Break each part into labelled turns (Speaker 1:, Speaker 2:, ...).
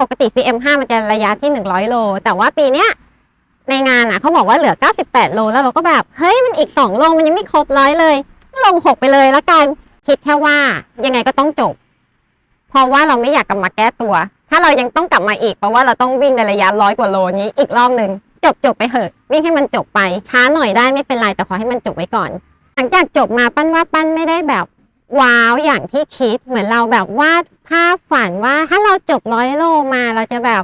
Speaker 1: ปกติ CM5 มันจะระยะที่ 100 โล แต่ว่าปีเนี้ยในงานอะเขาบอกว่าเหลือ 98 โล แล้วเราก็แบบ เฮ้ย มันอีก 2 โล มันยังไม่ครบร้อยเลย ลง 6 ไปเลยแล้วกัน คิดแค่ว่ายังไงก็ต้องจบ เพราะว่าเราไม่อยากกลับมาแก้ตัว ถ้าเรายังต้องกลับมาอีก เพราะว่าเราต้องวิ่งในระยะร้อยกว่าโลนี้อีกรอบหนึ่งจบจบไปเหอะวิ่งให้มันจบไปช้าหน่อยได้ไม่เป็นไรแต่ขอให้มันจบไว้ก่อน หลังจากจบมาปั้นว่าปั้นไม่ได้แบบ ว้าวอย่างที่คิดเหมือนเราแบบวาดภาพฝันว่าถ้าเราจบร้อยโลมาเราจะแบบ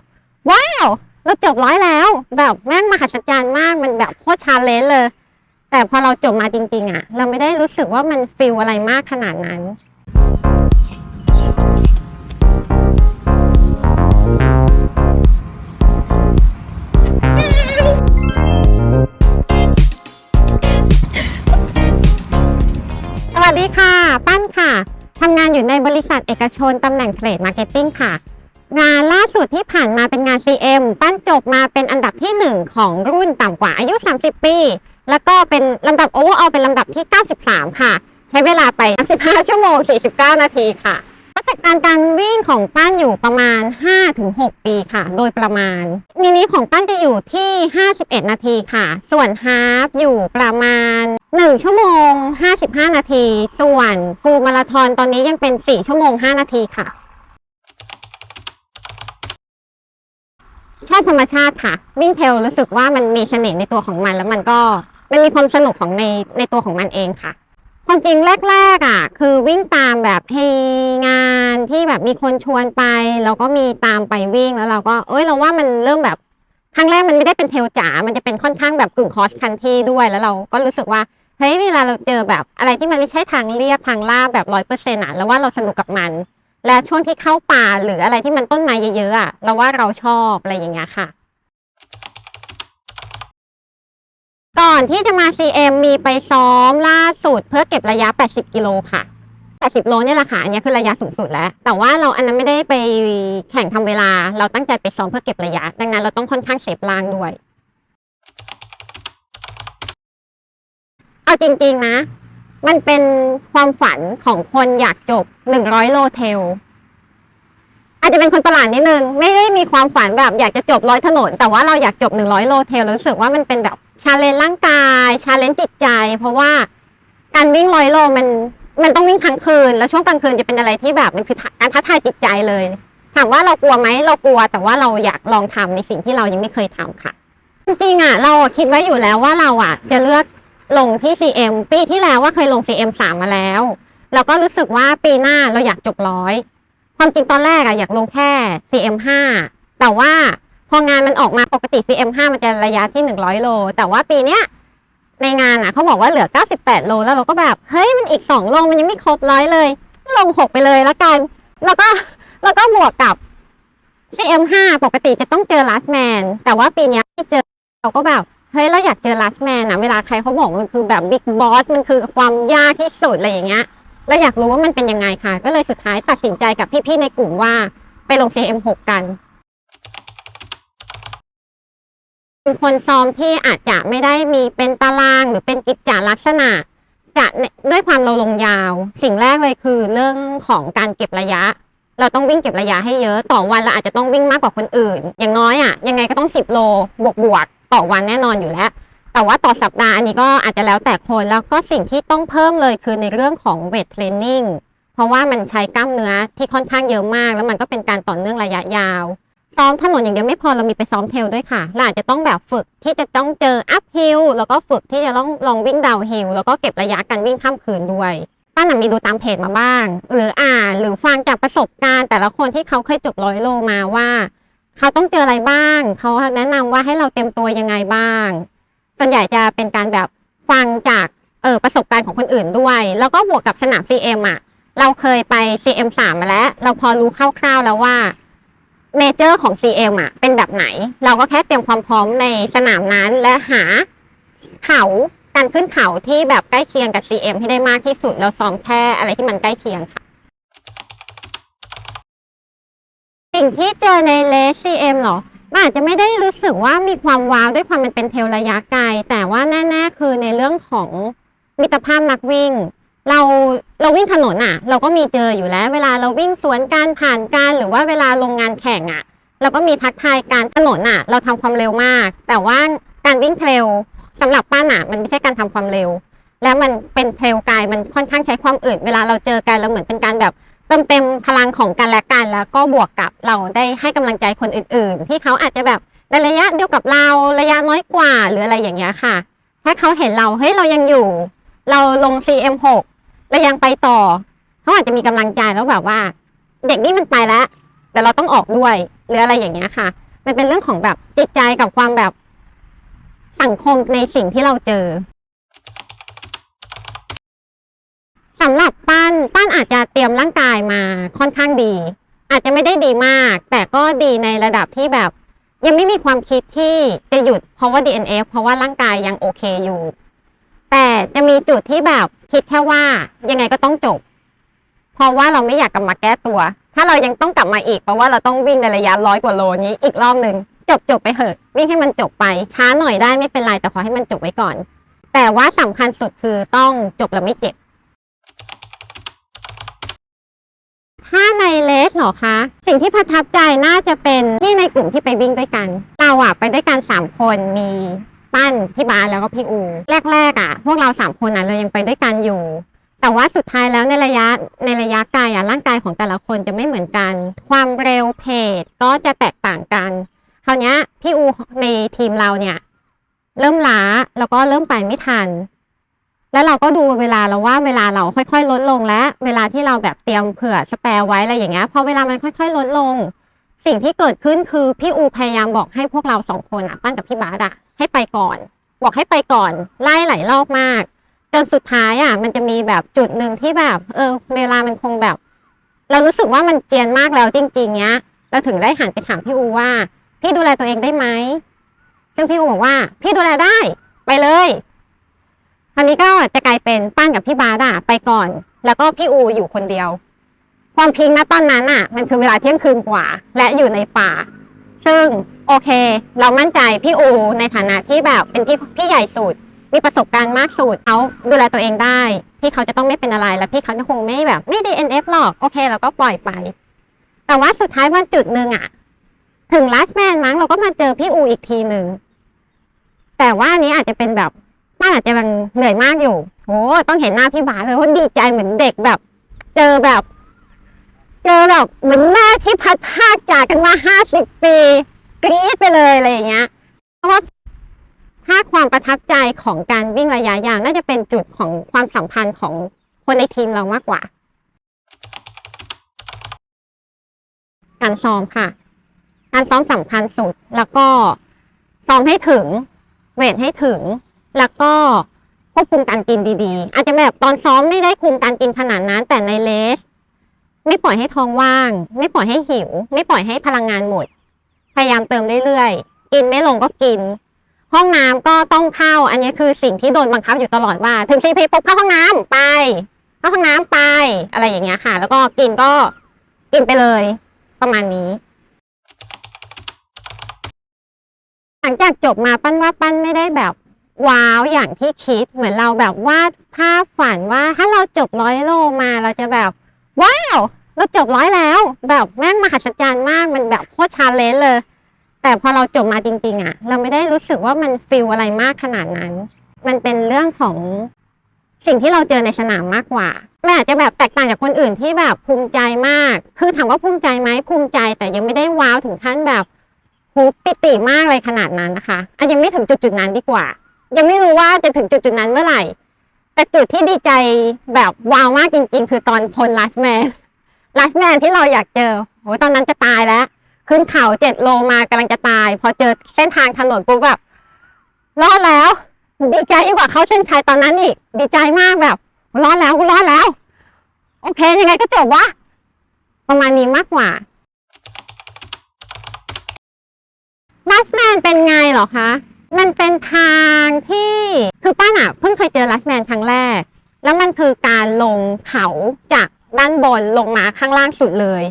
Speaker 1: ว้าว เราจบร้อยแล้ว แบบแม่งมหัศจรรย์มากมันแบบโคตรชาเลนจ์เลย แต่พอเราจบมาจริง ๆอะเราไม่ได้รู้สึกว่ามันฟิลอะไรมากขนาดนั้น วัสดีค่ะ ปั้นค่ะ ทำงานอยู่ในบริษัทเอกชนตำแหน่งเทรดมาร์เก็ตติ้งค่ะ งานล่าสุดที่ผ่านมาเป็นงาน CM ปั้นจบมาเป็นอันดับที่ 1 ของรุ่นต่ำกว่าอายุ 30 ปี แล้วก็เป็นลำดับโอเวอร์ออลเป็นลำดับที่ 93 ค่ะ ใช้เวลาไป 15 ชั่วโมง 49 นาทีค่ะ สบการณ์การวิ่งของปั้นอยู่ประมาณ 5-6 ปีค่ะ โดยประมาณมินิของปั้นจะอยู่ที่ 51 นาทีค่ะ ส่วนฮาฟอยู่ประมาณ 1 ชั่วโมง 55 นาที ส่วนฟูลมาราธอนตอนนี้ยังเป็น 4 ชั่วโมง 5 นาทีค่ะ ชอบธรรมชาติค่ะ วิ่งเทลรู้สึกว่ามันมีเสน่ห์ในตัวของมัน แล้วมันก็มันมีความสนุกของในในตัวของมันเองค่ะ ความจริงแรกๆอะ คือวิ่งตามแบบให้งานที่แบบมีคนชวนไปแล้วก็มีตามไปวิ่งแล้วเราก็เอ้ยเราว่ามันเริ่มแบบครั้งแรกมันไม่ได้เป็นเทลจ๋า มันจะเป็นค่อนข้างแบบกึ่งคอสคันที่ด้วยแล้วเราก็รู้สึกว่าเฮ้ยเวลาเราเจอแบบอะไรที่มันไม่ใช่ทางเรียบทางลาบแบบร้อยเปอร์เซ็นต์อะแล้วว่าเราสนุกกับมัน และช่วงที่เข้าป่าหรืออะไรที่มันต้นไม้เยอะๆอะเราว่าเราชอบอะไรอย่างเงี้ยค่ะ ก่อนที่จะมา CM มีไปซ้อมล่าสุดเพื่อเก็บระยะ 80 กิโลค่ะ 80 โลเนี่ยแหละค่ะอันนี้คือระยะสูงสุดแล้ว แต่ว่าเราอันนั้นไม่ได้ไปแข่งทำเวลา เราตั้งใจไปซ้อมเพื่อเก็บระยะ ดังนั้นเราต้องค่อนข้างเซฟล่างด้วย เอาจริง ๆ นะ มันเป็นความฝันของคนอยากจบ 100 โลเทลอาจจะเป็นคนประหลาดนิดนึง ไม่ได้มีความฝันแบบอยากจะจบร้อยถนน แต่ว่าเราอยากจบ100โลเทลรู้สึกว่ามันเป็นแบบ ชาเลนจ์ร่างกายชาเลนจ์จิตใจ เพราะว่าการวิ่งร้อยโลมันมันต้องวิ่งทั้งคืน แล้วช่วงกลางคืนจะเป็นอะไรที่แบบมันคือการท้าทายจิตใจเลย ถามว่าเรากลัวไหมเรากลัว แต่ว่าเราอยากลองทำในสิ่งที่เรายังไม่เคยทำค่ะ จริงๆอะเราคิดไว้อยู่แล้วว่าเราอะ จะเลือกลงที่ CM ปีที่แล้วว่าเคยลง CM 3มาแล้วเราก็รู้สึกว่าปีหน้าเราอยากจบร้อย ความจริงตอนแรกอะอยากลงแค่ CM 5แต่ว่า พองานมันออกมาปกติ CM 5 มันจะระยะที่ 100 โล แต่ว่าปีเนี้ยในงานอะเขาบอกว่าเหลือ 98 โล แล้วเราก็แบบ เฮ้ย มันอีก 2 โล มันยังไม่ครบร้อยเลย ลง 6 ไปเลยแล้วกัน แล้วก็แล้วก็บวกกับ CM 5 ปกติจะต้องเจอ last man แต่ว่าปีนี้ไม่เจอเราก็แบบเฮ้ยเราอยากเจอ last man อะเวลาใครเขาบอกมันคือแบบ big boss มันคือความยากที่สุดอะไรอย่างเงี้ยเราอยากรู้ว่ามันเป็นยังไงค่ะ ก็เลยสุดท้ายตัดสินใจกับพี่ๆในกลุ่มว่าไปลง CM6 กัน เป็น คนซ้อมที่อาจจะไม่ได้มีเป็นตารางหรือเป็นกิจจลักษณะ จะด้วยความเราลงยาว สิ่งแรกเลยคือเรื่องของการเก็บระยะ เราต้องวิ่งเก็บระยะให้เยอะต่อวันเราอาจจะต้องวิ่งมากกว่าคนอื่น อย่างน้อยอะยังไงก็ต้อง 10 โลบวกบวกๆต่อวันแน่นอนอยู่แล้ว แต่ว่าต่อสัปดาห์อันนี้ก็อาจจะแล้วแต่คนแล้วก็สิ่งที่ต้องเพิ่มเลยคือในเรื่องของเวทเทรนนิ่งเพราะว่ามันใช้กล้ามเนื้อที่ค่อนข้างเยอะมาก แล้วมันก็เป็นการต่อเนื่องระยะยาว ซ้อมถนนอย่างเดียวไม่พอเรามีไปซ้อมเทลด้วยค่ะเราอาจจะต้องแบบฝึกที่จะต้องเจออัพฮิลแล้วก็ฝึกที่จะต้องลองวิ่งดาวฮิลแล้วก็เก็บระยะการวิ่งข้ามคืนด้วยป้าหนัมีดูตามเพจมาบ้าง หรืออ่านหรือฟังจากประสบการณ์แต่ละคนที่เขาเคยจบร้อยโลมาว่า เขาต้องเจออะไรบ้าง เขาแนะนำว่าให้เราเตรียมตัวยังไงบ้าง ส่วนใหญ่จะเป็นการแบบฟังจากเออประสบการณ์ของคนอื่นด้วย แล้วก็บวกกับสนาม CM อะ เราเคยไป CM 3มาแล้ว เราพอรู้คร่าวๆแล้วว่า เนเจอร์ของ CM อะเป็นแบบไหน เราก็แค่เตรียมความพร้อมในสนามนั้นและหาเขาการขึ้นเขาที่แบบใกล้เคียงกับ CM ให้ได้มากที่สุดแล้วซ้อมแค่อะไรที่มันใกล้เคียงค่ะ สิ่งที่เจอในเลส CM เหรอมันอาจจะไม่ได้รู้สึกว่ามีความว้าวด้วยความมันเป็นเทลระยะไกล แต่ว่าแน่ ๆ คือในเรื่องของมิตรภาพนักวิ่ง เราเราวิ่งถนนอะ เราก็มีเจออยู่แล้ว เวลาเราวิ่งสวนการผ่านการหรือว่าเวลาลงงานแข่งอะแล้วก็มีทักทายการถนนอะ เราทำความเร็วมาก แต่ว่าการวิ่งเทรลสำหรับป้านอะมันไม่ใช่การทำความเร็ว แล้วมันเป็นเทรลกายมันค่อนข้างใช้ความอึดเวลาเราเจอกันเราเหมือนเป็นการแบบเติมเต็มพลังของกันและกันแล้วก็บวกกับเราได้ให้กำลังใจคนอื่น ๆ ที่เขาอาจจะแบบในระยะเดียวกับเราระยะน้อยกว่าหรืออะไรอย่างเงี้ยค่ะ ถ้าเขาเห็นเราเฮ้ยเรายังอยู่ เราลง CM6 เรายังไปต่อเขาอาจจะมีกำลังใจแล้วแบบว่า เด็กนี่มันไปแล้ว แต่เราต้องออกด้วยหรืออะไรอย่างเงี้ยค่ะ มันเป็นเรื่องของแบบจิตใจกับความแบบสังคมในสิ่งที่เราเจอสำหรับปั้นปั้นอาจจะเตรียมร่างกายมาค่อนข้างดี อาจจะไม่ได้ดีมาก แต่ก็ดีในระดับที่แบบ ยังไม่มีความคิดที่จะหยุดเพราะว่า DNF เพราะว่าร่างกายยังโอเคอยู่ แต่จะมีจุดที่แบบคิดแค่ว่ายังไงก็ต้องจบ เพราะว่าเราไม่อยากกลับมาแก้ตัว ถ้าเรายังต้องกลับมาอีกเพราะว่าเราต้องวิ่งในระยะร้อยกว่าโลนี้อีกรอบหนึ่งจบจบไปเถอะวิ่งให้มันจบไป ช้าหน่อยได้ไม่เป็นไรแต่ขอให้มันจบไว้ก่อน แต่ว่าสำคัญสุดคือต้องจบแล้วไม่เจ็บ ถ้าในเลสเหรอคะ สิ่งที่ประทับใจน่าจะเป็นที่ในกลุ่มที่ไปวิ่งด้วยกัน เราอะไปด้วยกันสามคนมี ปั้นพี่บาสแล้วก็พี่อูแรกๆอะ พวกเราสามคนอะเรายังไปด้วยกันอยู่ แต่ว่าสุดท้ายแล้วในระยะในระยะไกลอะร่างกายของแต่ละคนจะไม่เหมือนกัน ความเร็วเพจก็จะแตกต่างกันคราวเนี้ยพี่อูในทีมเราเนี่ยเริ่มล้าแล้วก็เริ่มไปไม่ทัน แล้วเราก็ดูเวลาเราว่าเวลาเราค่อยๆ ลดลงและ เวลาที่เราแบบเตรียมเผื่อสแปร์ไว้อะไรอย่างเงี้ยพอเวลามันค่อย ๆ ลดลง สิ่งที่เกิดขึ้นคือพี่อูพยายามบอกให้พวกเราสองคนอะ ปั้นกับพี่บาสอะให้ไปก่อน บอกให้ไปก่อน ไล่หลายรอบมากจนสุดท้ายอะ มันจะมีแบบจุดหนึ่งที่แบบ เออ เวลามันคงแบบ เรารู้สึกว่ามันเจียนมากแล้วจริง ๆ เนี้ยเราถึงได้หันไปถามพี่อูว่า พี่ดูแลตัวเองได้ไหมซึ่งพี่อูบอกว่า พี่ดูแลได้ไปเลยอันนี้ก็จะกลายเป็นปั้นกับพี่บาสอะไปก่อน แล้วก็พี่อูอยู่คนเดียว ความพิงนะตอนนั้นอะมันคือเวลาเที่ยงคืนกว่า และอยู่ในป่า ซึ่งโอเค เรามั่นใจพี่อูในฐานะที่แบบเป็นพี่พี่ใหญ่สุดมีประสบการณ์มากสุดเขาดูแลตัวเองได้ พี่เขาจะต้องไม่เป็นอะไรและพี่เขาจะคงไม่แบบไม่ DNF หรอกโอเคเราก็ปล่อยไป แต่ว่าสุดท้ายวันจุดหนึ่งอะถึง last man มั้งเราก็มาเจอพี่อูอีกทีหนึ่งแต่ว่านี้อาจจะเป็นแบบป้าอาจจะมันเหนื่อยมากอยู่โอ้ต้องเห็นหน้าพี่บาเลยว่าดีใจเหมือนเด็กแบบ เจอแบบ เจอแบบเหมือนแม่ที่พัดพากจากกันมาห้าสิบปี กรี๊ดไปเลยอะไรอย่างเงี้ย เพราะว่าถ้าความประทับใจของการวิ่งระยะยาวน่าจะเป็นจุดของความสัมพันธ์ของคนในทีมเรามากกว่า การซ้อมค่ะ การซ้อมสำคัญสุด แล้วก็ซ้อมให้ถึง เวทให้ถึง แล้วก็ควบคุมการกินดีๆ อาจจะแบบตอนซ้อมไม่ได้คุมการกินขนาดนั้น แต่ในเลส ไม่ปล่อยให้ท้องว่าง ไม่ปล่อยให้หิว ไม่ปล่อยให้พลังงานหมด พยายามเติมเรื่อยๆ กินไม่ลงก็กิน ห้องน้ำก็ต้องเข้า อันนี้คือสิ่งที่โดนบังคับอยู่ตลอดว่า ถึงซีพีปุ๊บเข้าห้องน้ำไป เข้าห้องน้ำไป อะไรอย่างเงี้ยค่ะ แล้วก็กินก็กินไปเลย ประมาณนี้ หลังจากจบมาปั้นว่าปั้นไม่ได้แบบว้าวอย่างที่คิดเหมือนเราแบบวาดภาพฝันว่าถ้าเราจบร้อยโลมาเราจะแบบ ว้าวเราจบร้อยแล้ว แบบแม่งมหัศจรรย์มากมันแบบโคตรชาเลนจ์เลย แต่พอเราจบมาจริง ๆอะ เราไม่ได้รู้สึกว่ามันฟิลอะไรมากขนาดนั้น มันเป็นเรื่องของสิ่งที่เราเจอในสนามมากกว่ามันอาจจะแบบแตกต่างจากคนอื่นที่แบบภูมิใจมาก คือถามว่าภูมิใจไหมภูมิใจ แต่ยังไม่ได้ว้าวถึงขั้นแบบหูปิติมากเลยขนาดนั้นนะคะอันยังไม่ถึงจุดๆนั้นดีกว่า ยังไม่รู้ว่าจะถึงจุดจุดๆนั้นเมื่อไหร่ แต่จุดที่ดีใจแบบว้าวมากจริง ๆ คือตอนพลลัสแมนลัสแมนที่เราอยากเจอโอ้ยตอนนั้นจะตายแล้ว ขึ้นเขาเจ็ดโลมากำลังจะตาย พอเจอเส้นทางถนนปุ๊บแบบรอดแล้ว ดีใจยิ่งกว่าเข้าเส้นชัยตอนนั้นอีก ดีใจมากแบบรอดแล้วกูรอดแล้ว โอเค ยังไงก็จบวะประมาณนี้มากกว่าลัสแมนเป็นไงหรอคะ มันเป็นทางที่คือป้าน่ะเพิ่งเคยเจอลัสแมนครั้งแรก แล้วมันคือการลงเขาจากด้านบนลงมาข้างล่างสุดเลย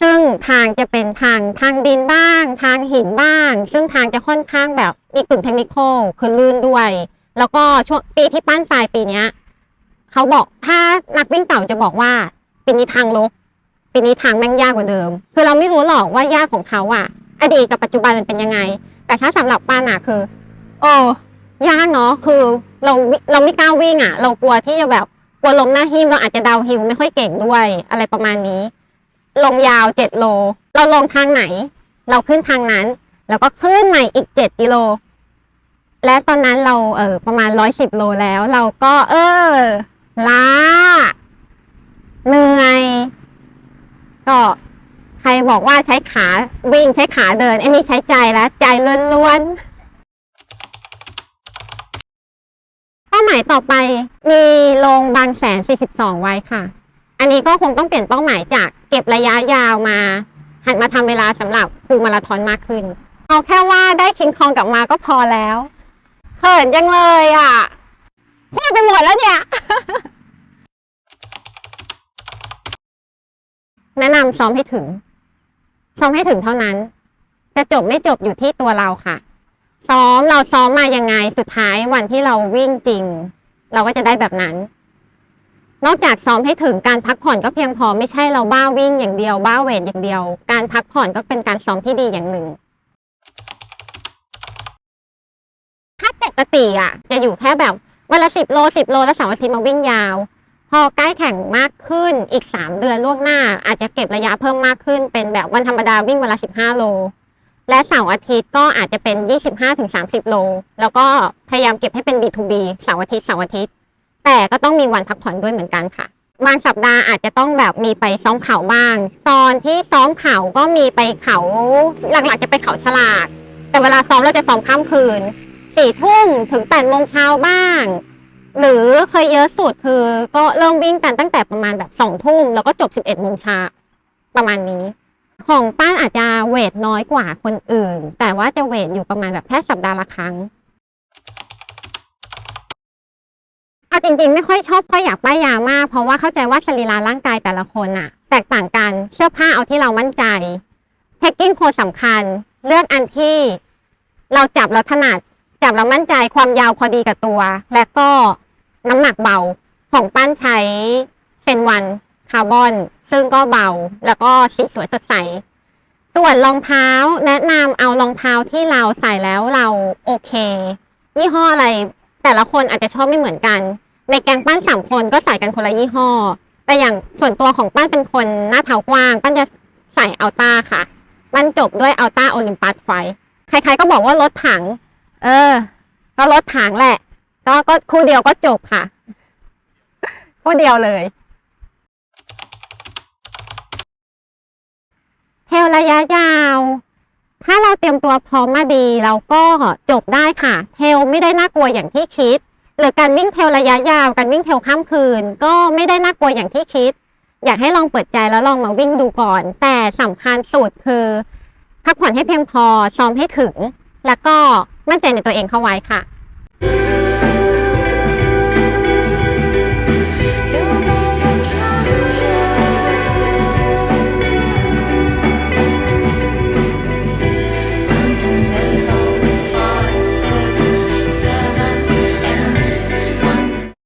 Speaker 1: ซึ่งทางจะเป็นทางทางดินบ้าง ทางหินบ้าง ซึ่งทางจะค่อนข้างแบบมีกึ่งเทคนิคอลคือลื่นด้วย แล้วก็ช่วงปีที่ปั้นปลายปีเนี้ยเขาบอกถ้านักวิ่งเก่าจะบอกว่าปีนี้ทางลกปีนี้ทางแม่งยากกว่าเดิม คือเราไม่รู้หรอกว่ายากของเขาอะอดีตกับปัจจุบันมันเป็นยังไง แต่ถ้าสำหรับปานอะคือโอ้ยากเนาะคือเราเราไม่กล้าวิ่งอะเรากลัวที่จะแบบกลัวลมหน้าหิ้มเราอาจจะดาวฮิลไม่ค่อยเก่งด้วย อะไรประมาณนี้ ลงยาวเจ็ดโล เราลงทางไหน เราขึ้นทางนั้น แล้วก็ขึ้นใหม่อีกเจ็ดกิโล และตอนนั้นเราเออประมาณร้อยสิบโลแล้ว เราก็ เออล้าเหนื่อยก็ ใครบอกว่าใช้ขาวิ่งใช้ขาเดินไอ้นี่ใช้ใจแล้ว ใจล้วนๆเป้าหมายต่อไปมีลงบางแสน 42 ไว้ค่ะ อันนี้ก็คงต้องเปลี่ยนเป้าหมายจากเก็บระยะยาวมา หันมาทำเวลาสำหรับฟูมาราธอนมากขึ้น เอาแค่ว่าได้คิงคองกลับมาก็พอแล้วเขินจังเลยอะพูดไปหมดแล้วเนี่ยแนะนำซ้อมให้ถึง ซ้อมให้ถึงเท่านั้น จะจบไม่จบอยู่ที่ตัวเราค่ะ ซ้อมเราซ้อมมายังไงสุดท้ายวันที่เราวิ่งจริง เราก็จะได้แบบนั้น นอกจากซ้อมให้ถึงการพักผ่อนก็เพียงพอไม่ใช่เราบ้าวิ่งอย่างเดียว บ้าเวทอย่างเดียว การพักผ่อนก็เป็นการซ้อมที่ดีอย่างหนึ่งถ้าปกติอะ จะอยู่แค่แบบวันละสิบโลสิบโลแล้วเสาร์อาทิตย์มาวิ่งยาว พอใกล้แข่งมากขึ้นอีกสามเดือนล่วงหน้า อาจจะเก็บระยะเพิ่มมากขึ้น เป็นแบบวันธรรมดาวิ่งเวละสิบห้าโล และเสาร์อาทิตย์ก็อาจจะเป็นยี่สิบห้าถึงสามสิบโล แล้วก็พยายามเก็บให้เป็น B2B เสาร์อาทิตย์เสาร์อาทิตย์ แต่ก็ต้องมีวันพักผ่อนด้วยเหมือนกันค่ะบางสัปดาห์อาจจะต้องแบบมีไปซ้อมเขาบ้าง ตอนที่ซ้อมเขาก็มีไปเขาหลักๆจะไปเขาฉลาด แต่เวลาซ้อมเราจะซ้อมข้ามคืนสี่ทุ่มถึงแปดโมงเช้าบ้าง หรือเคยเยอะสุดคือก็เริ่มวิ่งกันตั้งแต่ประมาณแบบสองทุ่มแล้วก็จบสิบเอ็ดโมงเช้าประมาณนี้ ของป้านอาจจะเวทน้อยกว่าคนอื่น แต่ว่าจะเวทอยู่ประมาณแบบแค่สัปดาห์ละครั้งเอาจริงๆ ไม่ค่อยชอบเพราะอยากป้ายยามาก เพราะว่าเข้าใจว่าสรีระร่างกายแต่ละคนอะแตกต่างกันเสื้อผ้าเอาที่เรามั่นใจแท็กกิ้งโคสำคัญ เลือกอันที่เราจับแล้วถนัด จับแล้วมั่นใจความยาวพอดีกับตัว และก็น้ำหนักเบาของปั้นใช้เซนวันคาร์บอน ซึ่งก็เบาแล้วก็สีสวยสดใส ส่วนรองเท้าแนะนำเอารองเท้าที่เราใส่แล้วเราโอเคยี่ห้ออะไรแต่ละคนอาจจะชอบไม่เหมือนกัน ในแกงปั้นสามคนก็ใส่กันคนละยี่ห้อ แต่อย่างส่วนตัวของปั้นเป็นคนหน้าเท้ากว้าง ปั้นจะใส่อัลต้าค่ะ ปั้นจบด้วยอัลต้าโอลิมปัสไฟ ใครๆก็บอกว่ารถถัง เออ ก็รถถังแหละ ก็ก็คู่เดียวก็จบค่ะ คู่เดียวเลย เทลระยะยาว ถ้าเราเตรียมตัวพร้อมมาดีเราก็จบได้ค่ะ เทลไม่ได้น่ากลัวอย่างที่คิด หรือการวิ่งเทลระยะยาว การวิ่งเทลข้ามคืน ก็ไม่ได้น่ากลัวอย่างที่คิด อยากให้ลองเปิดใจแล้วลองมาวิ่งดูก่อน แต่สำคัญสุดคือพักผ่อนให้เพียงพอซ้อมให้ถึง แล้วก็มั่นใจในตัวเองเข้าไว้ค่ะ